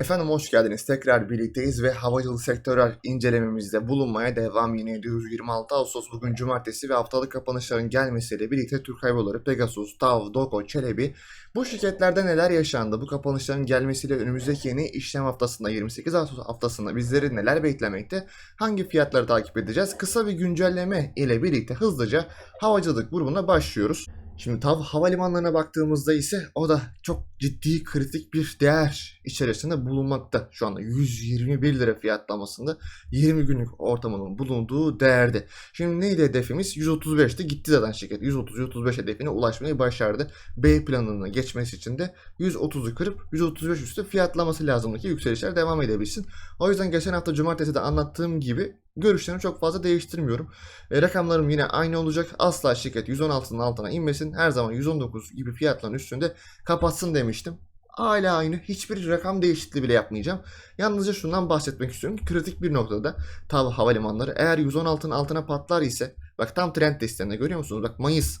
Efendim hoş geldiniz. Tekrar birlikteyiz ve havacılık sektörel incelememizde bulunmaya devam yine ediyoruz. 26 Ağustos bugün cumartesi ve haftalık kapanışların gelmesiyle birlikte Türk Hava Yolları, Pegasus, TAV, Doko, Çelebi bu şirketlerde neler yaşandı? Bu kapanışların gelmesiyle önümüzdeki yeni işlem haftasında 28 Ağustos haftasında bizleri neler beklemekte? Hangi fiyatları takip edeceğiz? Kısa bir güncelleme ile birlikte hızlıca havacılık grubuna başlıyoruz. Şimdi TAV havalimanlarına baktığımızda ise o da çok ciddi kritik bir değer içerisinde bulunmakta. Şu anda 121 lira fiyatlamasında 20 günlük ortamının bulunduğu değerde. Şimdi neydi hedefimiz? 135'ti gitti zaten şirket. 130-135 hedefine ulaşmayı başardı. B planına geçmesi için de 130'u kırıp 135 üstü fiyatlaması lazımdı ki yükselişler devam edebilsin. O yüzden geçen hafta cumartesi de anlattığım gibi görüşlerimi çok fazla değiştirmiyorum. E, rakamlarım yine aynı olacak. Asla şirket 116'nın altına inmesin. Her zaman 119 gibi fiyatların üstünde kapatsın demiştim. Hala aynı. Hiçbir rakam değişikliği bile yapmayacağım. Yalnızca şundan bahsetmek istiyorum ki kritik bir noktada tabi havalimanları eğer 116'nın altına patlar ise bak tam trend desteğinde görüyor musunuz? Bak Mayıs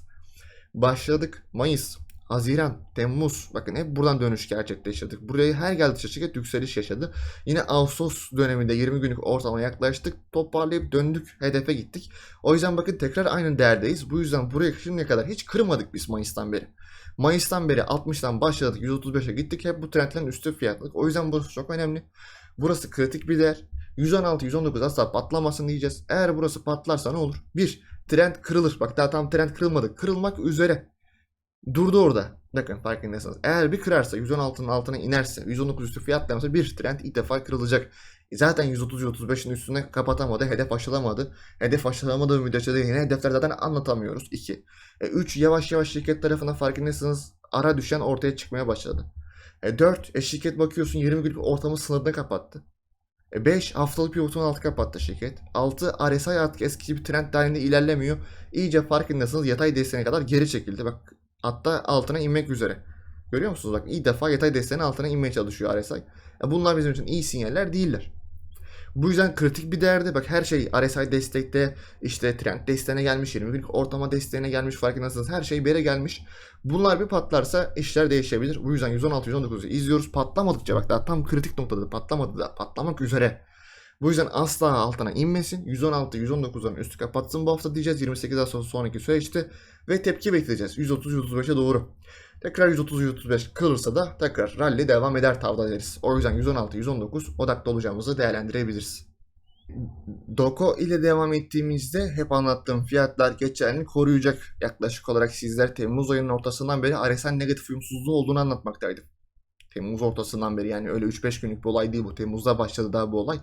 başladık. Mayıs, Haziran, Temmuz bakın hep buradan dönüş gerçekleştirdik. Buraya her geldiği şirket yükseliş yaşadı. Yine Ağustos döneminde 20 günlük ortalama yaklaştık. Toparlayıp döndük. Hedefe gittik. O yüzden bakın tekrar aynı değerdeyiz. Bu yüzden buraya şimdiye kadar hiç kırmadık biz Mayıs'tan beri. Mayıs'tan beri 60'tan başladık 135'e gittik. Hep bu trendlerin üstü fiyatladık. O yüzden burası çok önemli. Burası kritik bir değer. 116-119 asla patlamasın diyeceğiz. Eğer burası patlarsa ne olur? 1. Trend kırılır. Bak daha tam trend kırılmadı. Kırılmak üzere. Durdu orada. Bakın farkındaysanız. Eğer bir kırarsa 116'nın altına inerse 119 üstü fiyatlaması bir trend ilk defa kırılacak. E Zaten 130-135'in üstüne kapatamadı. Hedef aşılamadı. Hedef aşılamadığı müddetçe de yine hedefler zaten anlatamıyoruz. 2. 3. Yavaş yavaş şirket tarafına farkındaysanız ara düşen ortaya çıkmaya başladı. 4. E, şirket bakıyorsun 20 günlük ortamı sınırda kapattı. 5 haftalık pivotun altı kapattı şirket. 6 RSI artık eski bir trend dahilinde ilerlemiyor. İyice farkındasınız yatay desteğine kadar geri çekildi. Bak hatta altına inmek üzere. Görüyor musunuz? Bak ilk defa yatay desteğinin altına inmeye çalışıyor RSI. Ya bunlar bizim için iyi sinyaller değiller. Bu yüzden kritik bir değerde bak her şey RSI destekte işte trend desteğine gelmiş 20 günlük ortama desteğine gelmiş farkındasınız her şey bir yere gelmiş. Bunlar bir patlarsa işler değişebilir. Bu yüzden 116-119'u izliyoruz patlamadıkça bak daha tam kritik noktada patlamadı da patlamak üzere. Bu yüzden asla altına inmesin. 116-119'ların üstü kapatsın bu hafta diyeceğiz 28 Ağustos sonraki süreçte ve tepki bekleyeceğiz 130-135'e doğru. Tekrar 130-135 kırılırsa da tekrar rally devam eder tavda deriz. O yüzden 116-119 odaklı olacağımızı değerlendirebiliriz. Doko ile devam ettiğimizde hep anlattığım fiyatlar geçerli koruyacak. Yaklaşık olarak sizler Temmuz ayının ortasından beri RSI negatif uyumsuzluğu olduğunu anlatmaktaydım. Temmuz ortasından beri yani öyle 3-5 günlük bir olay değil bu. Temmuz'da başladı daha bu olay.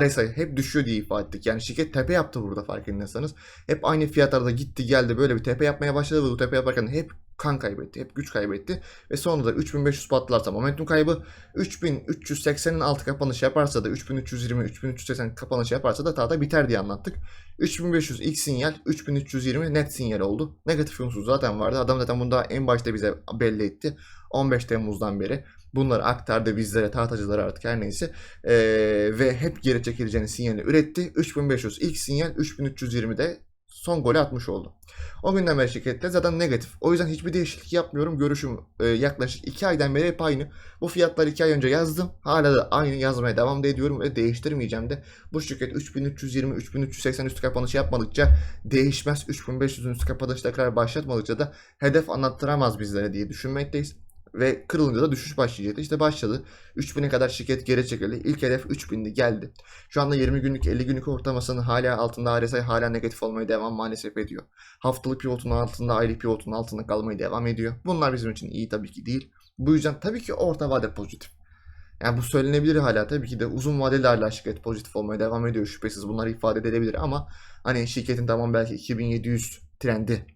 RSI hep düşüyor diye ifade ettik. Yani şirket tepe yaptı burada farkındaysanız. Hep aynı fiyatlarda gitti geldi böyle bir tepe yapmaya başladı ve bu tepe yaparken hep kan kaybetti. Hep güç kaybetti. Ve sonra da 3500 patlarsa momentum kaybı 3380'in altı kapanış yaparsa da 3320 3380 kapanış yaparsa da tahta biter diye anlattık. 3500 ilk sinyal 3320 net sinyal oldu. Negatif unsur zaten vardı. Adam zaten bunu daha en başta bize belli etti. 15 Temmuz'dan beri bunları aktardı bizlere, tahtacılara artık her neyse. Ee, ve hep geri çekileceğini sinyali üretti. 3500 ilk sinyal 3320'de son golü atmış oldu. O günden beri şirkette zaten negatif. O yüzden hiçbir değişiklik yapmıyorum. Görüşüm e, yaklaşık 2 aydan beri hep aynı. Bu fiyatları 2 ay önce yazdım. Hala da aynı yazmaya devam da ediyorum ve değiştirmeyeceğim de. Bu şirket 3320-3380 üstü kapanış yapmadıkça değişmez. 3500'ün üstü kapanış tekrar başlatmadıkça da hedef anlattıramaz bizlere diye düşünmekteyiz. Ve kırılınca da düşüş başlayacaktı. İşte başladı. 3000'e kadar şirket geri çekildi. İlk hedef 3000'di geldi. Şu anda 20 günlük 50 günlük ortalamasının hala altında RSI hala negatif olmaya devam maalesef ediyor. Haftalık pivotun altında, aylık pivotun altında kalmaya devam ediyor. Bunlar bizim için iyi tabii ki değil. Bu yüzden tabii ki orta vade pozitif. Yani bu söylenebilir hala tabii ki de uzun vadeli hala şirket pozitif olmaya devam ediyor şüphesiz bunlar ifade edilebilir ama hani şirketin tamam belki 2700 trendi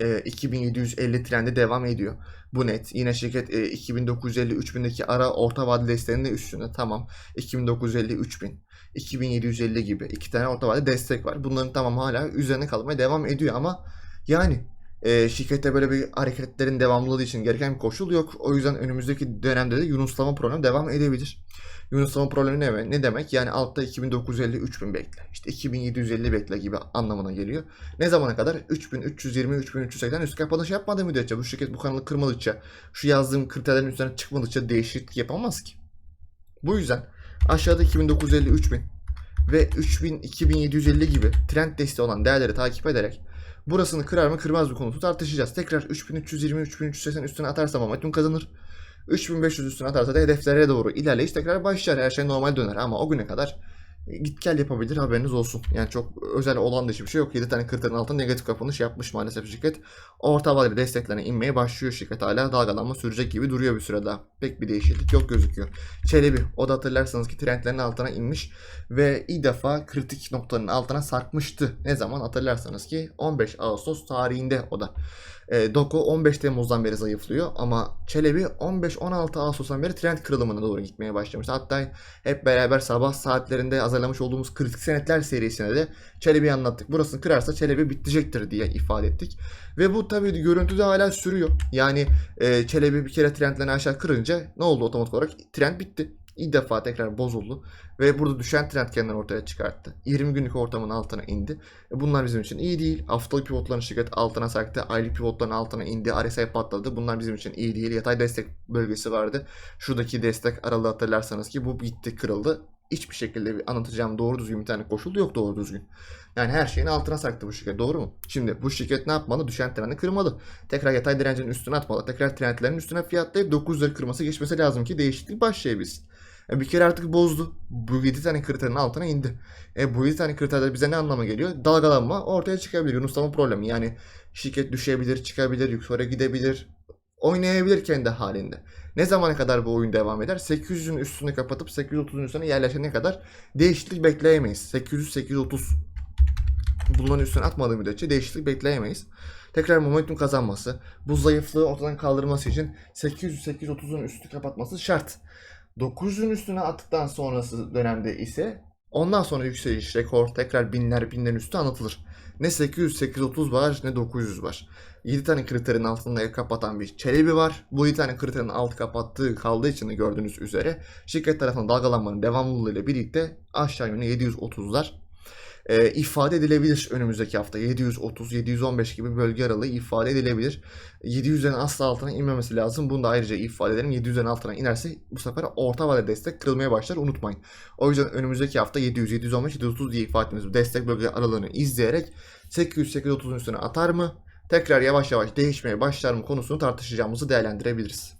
e, 2750 trendi devam ediyor. Bu net. Yine şirket e, 2950-3000'deki ara orta vadeli desteğinin de üstünde. Tamam. 2950-3000. 2750 gibi iki tane orta vadeli destek var. Bunların tamam hala üzerine kalmaya devam ediyor ama yani e, şirkette böyle bir hareketlerin devamlılığı için gereken bir koşul yok. O yüzden önümüzdeki dönemde de Yunuslama problemi devam edebilir. Yunuslama problemi ne, ne demek? Yani altta 2950 3000 bekle. İşte 2750 bekle gibi anlamına geliyor. Ne zamana kadar? 3320 3380 üst kapanış yapmadığı müddetçe bu şirket bu kanalı kırmadıkça şu yazdığım kriterlerin üzerine çıkmadıkça değişiklik yapamaz ki. Bu yüzden aşağıda 2950 3000 ve 3000 2750 gibi trend desteği olan değerleri takip ederek burasını kırar mı kırmaz mı konusu tartışacağız. Tekrar 3320 3380 üstüne atarsa momentum kazanır. 3500 üstüne atarsa da hedeflere doğru ilerleyiş tekrar başlar. Her şey normal döner ama o güne kadar git gel yapabilir haberiniz olsun. Yani çok özel olan dışı bir şey yok. 7 tane kriterin altında negatif kapanış yapmış maalesef şirket. Orta vadeli desteklerine inmeye başlıyor şirket. Hala dalgalanma sürecek gibi duruyor bir süre daha. Pek bir değişiklik yok gözüküyor. Çelebi o da hatırlarsanız ki trendlerin altına inmiş ve ilk defa kritik noktanın altına sarkmıştı. Ne zaman hatırlarsanız ki 15 Ağustos tarihinde o da. E, Doku 15 Temmuz'dan beri zayıflıyor ama Çelebi 15-16 Ağustos'tan beri trend kırılımına doğru gitmeye başlamış. Hatta hep beraber sabah saatlerinde hazırlamış olduğumuz kritik senetler serisine de Çelebi'yi anlattık. Burasını kırarsa Çelebi bitecektir diye ifade ettik. Ve bu tabii görüntüde hala sürüyor. Yani e, Çelebi bir kere trendlerini aşağı kırınca ne oldu otomatik olarak? Trend bitti. İlk defa tekrar bozuldu. Ve burada düşen trend kendini ortaya çıkarttı. 20 günlük ortamın altına indi. E, Bunlar bizim için iyi değil. Haftalık pivotların şirket altına sarktı. Aylık pivotların altına indi. RSI patladı. Bunlar bizim için iyi değil. Yatay destek bölgesi vardı. Şuradaki destek aralığı hatırlarsanız ki bu gitti kırıldı. Hiçbir şekilde bir anlatacağım doğru düzgün bir tane koşul yok doğru düzgün. Yani her şeyin altına sarktı bu şirket doğru mu? Şimdi bu şirket ne yapmalı? Düşen trendi kırmalı. Tekrar yatay direncin üstüne atmalı. Tekrar trendlerin üstüne fiyatlayıp 900'leri kırması geçmesi lazım ki değişiklik başlayabilsin. E bir kere artık bozdu. Bu 7 tane kriterin altına indi. E bu 7 tane kriterler bize ne anlama geliyor? Dalgalanma ortaya çıkabilir. Yunuslama problemi. Yani şirket düşebilir, çıkabilir, yukarı gidebilir. Oynayabilir kendi halinde. Ne zamana kadar bu oyun devam eder? 800'ün üstünü kapatıp 830'un üstüne yerleşene kadar değişiklik bekleyemeyiz. 800-830 bunların üstüne atmadığı müddetçe değişiklik bekleyemeyiz. Tekrar momentum kazanması, bu zayıflığı ortadan kaldırması için 800-830'un üstü kapatması şart. 900'ün üstüne attıktan sonrası dönemde ise ondan sonra yükseliş rekor tekrar binler binlerin üstü anlatılır. Ne 800 830 var ne 900 var. 7 tane kriterin altında kapatan bir çelebi var. Bu 7 tane kriterin alt kapattığı kaldığı için de gördüğünüz üzere şirket tarafından dalgalanmanın devamlılığıyla birlikte aşağı yönlü 730'lar e, ifade edilebilir önümüzdeki hafta. 730-715 gibi bölge aralığı ifade edilebilir. 700'lerin asla altına inmemesi lazım. Bunu da ayrıca ifade edelim. 700'lerin altına inerse bu sefer orta vade destek kırılmaya başlar unutmayın. O yüzden önümüzdeki hafta 700, 715, 730 diye ifade ettiğimiz destek bölge aralığını izleyerek 800-830'un üstüne atar mı? Tekrar yavaş yavaş değişmeye başlar mı konusunu tartışacağımızı değerlendirebiliriz.